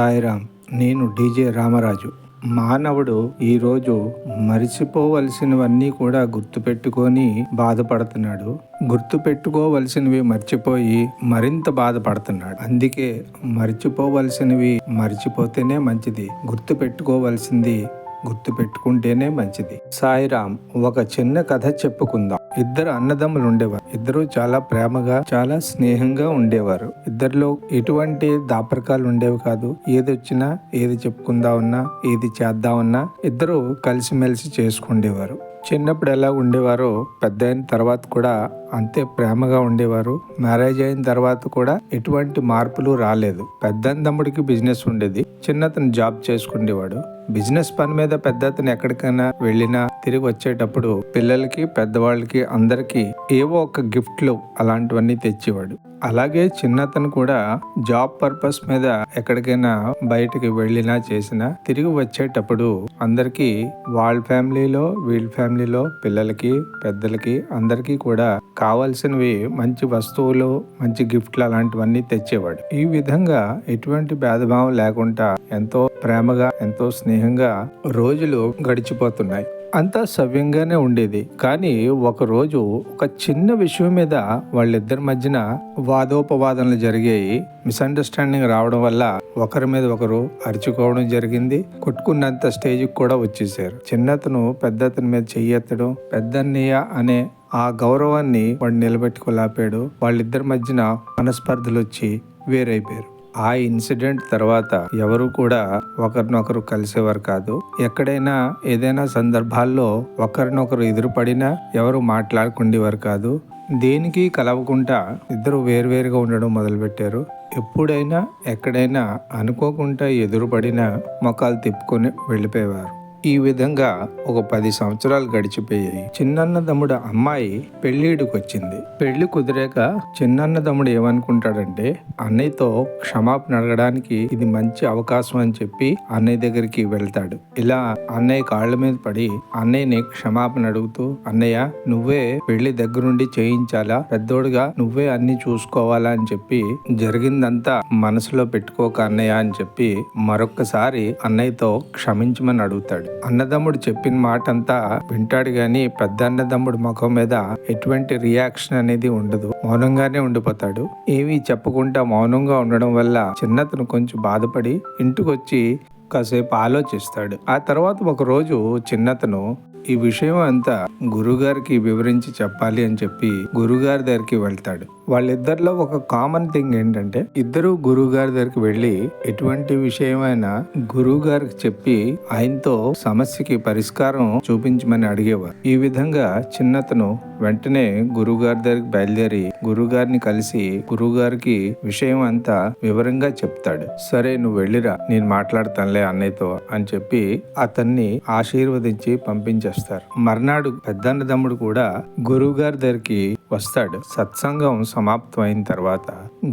సాయిరామ్ నేను డీజే రామరాజు. మానవుడు ఈరోజు మరిచిపోవలసినవన్నీ కూడా గుర్తుపెట్టుకొని బాధపడుతున్నాడు. గుర్తుపెట్టుకోవలసినవి మర్చిపోయి మరింత బాధపడుతున్నాడు. అందుకే మర్చిపోవలసినవి మర్చిపోతేనే మంచిది. గుర్తుపెట్టుకోవలసింది గుర్తు పెట్టుకుంటేనే మంచిది. సాయిరామ్ ఒక చిన్న కథ చెప్పుకుందాం. ఇద్దరు అన్నదమ్ములు ఉండేవారు ఇద్దరు చాలా ప్రేమగా చాలా స్నేహంగా ఉండేవారు. ఇద్దరిలో ఎటువంటి దాపరకాలు ఉండేవి కాదు. ఏది వచ్చినా ఏది చెప్పుకుందా ఉన్నా ఏది చేద్దాం ఉన్నా ఇద్దరు కలిసిమెలిసి చేసుకుండేవారు. చిన్నప్పుడు ఎలా ఉండేవారో పెద్ద అయిన తర్వాత కూడా అంతే ప్రేమగా ఉండేవారు. మ్యారేజ్ అయిన తర్వాత కూడా ఎటువంటి మార్పులు రాలేదు. పెద్ద తమ్ముడికి బిజినెస్ ఉండేది. చిన్నతను జాబ్ చేసుకునేవాడు బిజినెస్ పని మీద పెద్ద అతను ఎక్కడికైనా వెళ్ళినా తిరిగి వచ్చేటప్పుడు పిల్లలకి పెద్దవాళ్ళకి అందరికీ ఏవో ఒక గిఫ్ట్లు అలాంటివన్నీ తెచ్చేవాడు. అలాగే చిన్నతను కూడా జాబ్ పర్పస్ మీద ఎక్కడికైనా బయటికి వెళ్ళినా చేసినా తిరిగి వచ్చేటప్పుడు అందరికీ వాళ్ళ ఫ్యామిలీలో వీళ్ళ ఫ్యామిలీలో పిల్లలకి పెద్దలకి అందరికీ కూడా కావాల్సినవి మంచి వస్తువులు మంచి గిఫ్ట్లు అలాంటివన్నీ తెచ్చేవాడు. ఈ విధంగా ఎటువంటి భేదభావం లేకుండా ఎంతో ప్రేమగా ఎంతో స్నేహంగా రోజులు గడిచిపోతున్నాయి. అంతా సవ్యంగానే ఉండేది. కానీ ఒకరోజు ఒక చిన్న విషయం మీద వాళ్ళిద్దరి మధ్యన వాదోపవాదనలు జరిగాయి. మిస్అండర్స్టాండింగ్ రావడం వల్ల ఒకరి మీద ఒకరు అరుచుకోవడం జరిగింది. కొట్టుకున్నంత స్టేజ్కి కూడా వచ్చేసారు. చిన్నతను పెద్దతని మీద చెయ్యెత్తడం పెద్దన్నయ్య అనే ఆ గౌరవాన్ని వాడు నిలబెట్టుకోలేపాడు వాళ్ళిద్దరి మధ్యన మనస్పర్ధలు వచ్చి వేరైపోయారు. ఆ ఇన్సిడెంట్ తర్వాత ఎవరు కూడా ఒకరినొకరు కలిసేవారు కాదు. ఎక్కడైనా ఏదైనా సందర్భాల్లో ఒకరినొకరు ఎదురుపడినా ఎవరు మాట్లాడుకుండేవారు కాదు. దేనికి కలవకుండా ఇద్దరు వేరువేరుగా ఉండడం మొదలుపెట్టారు. ఎప్పుడైనా ఎక్కడైనా అనుకోకుండా ఎదురుపడినా మొఖాలు తిప్పుకొని వెళ్ళిపోయేవారు. ఈ విధంగా ఒక పది సంవత్సరాలు గడిచిపోయాయి. చిన్నన్నదమ్ముడు అమ్మాయి పెళ్ళిడికి వచ్చింది పెళ్ళి కుదిరాక చిన్నన్నదమ్ముడు ఏమనుకుంటాడంటే అన్నయ్యతో క్షమాపణ అడగడానికి ఇది మంచి అవకాశం అని చెప్పి అన్నయ్య దగ్గరికి వెళ్తాడు. ఇలా అన్నయ్య కాళ్ళ మీద పడి అన్నయ్యని క్షమాపణ అడుగుతూ అన్నయ్య నువ్వే పెళ్ళి దగ్గరుండి చేయించాలా? పెద్దోడుగా నువ్వే అన్ని చూసుకోవాలా? అని చెప్పి జరిగిందంతా మనసులో పెట్టుకోక అన్నయ్య అని చెప్పి మరొక్కసారి అన్నయ్యతో క్షమించమని అడుగుతాడు. అన్నదమ్ముడు చెప్పిన మాట అంతా వింటాడు గాని పెద్ద అన్నదమ్ముడు ముఖం మీద ఎటువంటి రియాక్షన్ అనేది ఉండదు. మౌనంగానే ఉండిపోతాడు. ఏమీ చెప్పకుండా మౌనంగా ఉండడం వల్ల చిన్నతను కొంచెం బాధపడి ఇంటికొచ్చి కాసేపు ఆలోచిస్తాడు. ఆ తర్వాత ఒక రోజు చిన్నతను ఈ విషయం అంతా గురుగారికి వివరించి చెప్పాలి అని చెప్పి గురుగారి దగ్గరికి వెళ్తాడు. వాళ్ళిద్దరిలో ఒక కామన్ థింగ్ ఏంటంటే ఇద్దరు గురువు గారి దగ్గరికి వెళ్ళి ఎటువంటి విషయమైనా గురువు గారికి చెప్పి ఆయనతో సమస్యకి పరిష్కారం చూపించమని అడిగేవారు. ఈ విధంగా చిన్నతను వెంటనే గురువుగారి దగ్గరికి బయలుదేరి గురువుగారిని కలిసి గురువుగారికి విషయం అంతా వివరంగా చెప్తాడు. సరే నువ్వు వెళ్ళిరా నేను మాట్లాడతానులే అన్నయ్యతో అని చెప్పి అతన్ని ఆశీర్వదించి పంపించేస్తారు. మర్నాడు పెద్దన్న తమ్ముడు కూడా గురువు గారి దగ్గరికి వస్తాడు. సత్సంగం సమాప్తం అయిన తర్వాత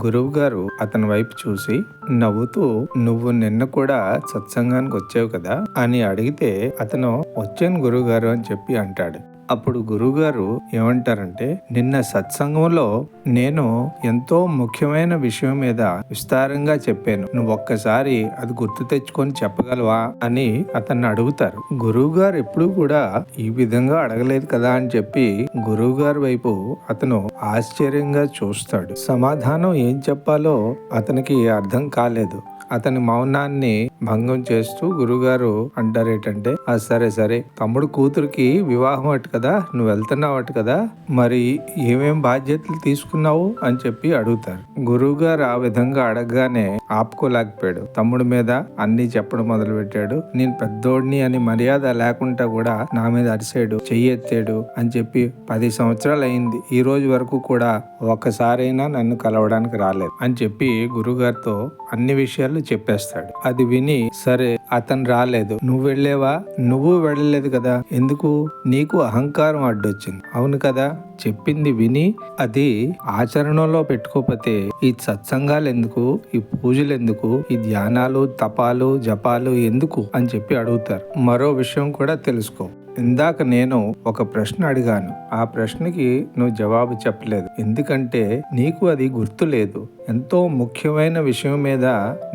గురువు గారు అతని వైపు చూసి నవ్వుతూ నువ్వు నిన్న కూడా సత్సంగానికి వచ్చావు కదా? అని అడిగితే అతను వచ్చాను గురువు గారు అని చెప్పి అంటాడు. అప్పుడు గురువుగారు ఏమంటారంటే నిన్న సత్సంగంలో నేను ఎంతో ముఖ్యమైన విషయం మీద విస్తారంగా చెప్పాను. నువ్వు ఒక్కసారి అది గుర్తు తెచ్చుకొని చెప్పగలవా అని అతన్ని అడుగుతారు. గురువుగారు ఎప్పుడూ కూడా ఈ విధంగా అడగలేదు కదా అని చెప్పి గురువుగారి వైపు అతను ఆశ్చర్యంగా చూస్తాడు. సమాధానం ఏం చెప్పాలో అతనికి అర్థం కాలేదు. అతని మౌనాన్ని భంగం చేస్తూ గురుగారు అంటారు ఏంటంటే ఆ సరే సరే తమ్ముడు కూతురికి వివాహం అటు కదా నువ్వు వెళ్తున్నావు అటు కదా మరి ఏమేం బాధ్యతలు తీసుకున్నావు? అని చెప్పి అడుగుతారు. గురువుగారు ఆ విధంగా అడగగానే ఆపుకోలేకపోయాడు. తమ్ముడి మీద అన్ని చెప్పడం మొదలు పెట్టాడు నేను పెద్దోడిని అని మర్యాద లేకుండా కూడా నా మీద అరిసాడు చెయ్యెత్తాడు అని చెప్పి పది సంవత్సరాలు అయింది. ఈ రోజు వరకు కూడా ఒక్కసారైనా నన్ను కలవడానికి రాలేదు అని చెప్పి గురుగారితో అన్ని విషయాలు చెప్పేస్తాడు. అది విని సరే అతను రాలేదు. నువ్వు వెళ్ళేవా? నువ్వు వెళ్ళలేదు కదా. ఎందుకు? నీకు అహంకారం అడ్డొచ్చింది. అవును కదా. చెప్పింది విని అది ఆచరణలో పెట్టుకోకపోతే ఈ సత్సంగాలు ఎందుకు? ఈ పూజలు ఎందుకు? ఈ ధ్యానాలు తపాలు జపాలు ఎందుకు? అని చెప్పి అడుగుతారు. మరో విషయం కూడా తెలుసుకో. ఇందాక నేను ఒక ప్రశ్న అడిగాను. ఆ ప్రశ్నకి నువ్వు జవాబు చెప్పలేదు. ఎందుకంటే నీకు అది గుర్తులేదు ఎంతో ముఖ్యమైన విషయం మీద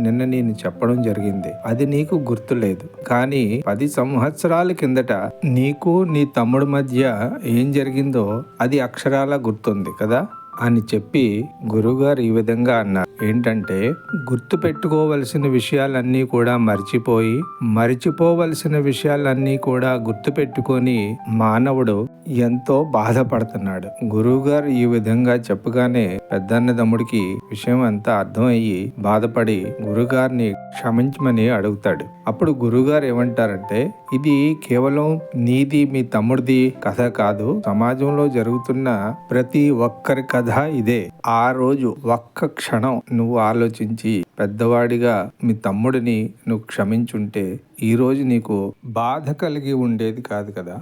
నిన్న నేను చెప్పడం జరిగింది. అది నీకు గుర్తులేదు. కానీ పది సంవత్సరాల కిందట నీకు నీ తమ్ముడు మధ్య ఏం జరిగిందో అది అక్షరాల గుర్తుంది కదా? అని చెప్పి గురుగారు ఈ విధంగా అన్నారు. ఏంటంటే గుర్తు పెట్టుకోవలసిన విషయాలన్నీ కూడా మర్చిపోయి మరిచిపోవలసిన విషయాలన్నీ కూడా గుర్తు పెట్టుకొని మానవుడు ఎంతో బాధపడుతున్నాడు. గురువుగారు ఈ విధంగా చెప్పగానే పెద్దన్న తమ్ముడికి విషయం అంతా అర్థమయ్యి బాధపడి గురుగారిని క్షమించమని అడుగుతాడు. అప్పుడు గురుగారు ఏమంటారంటే ఇది కేవలం నీది మీ తమ్ముడిది కథ కాదు. సమాజంలో జరుగుతున్న ప్రతి ఒక్కరి కథ ఇదే. ఆ రోజు ఒక్క క్షణం నువ్వు ఆలోచించి పెద్దవాడిగా మీ తమ్ముడిని నువ్వు క్షమించుంటే ఈ రోజు నీకు బాధ కలిగి ఉండేది కాదు కదా.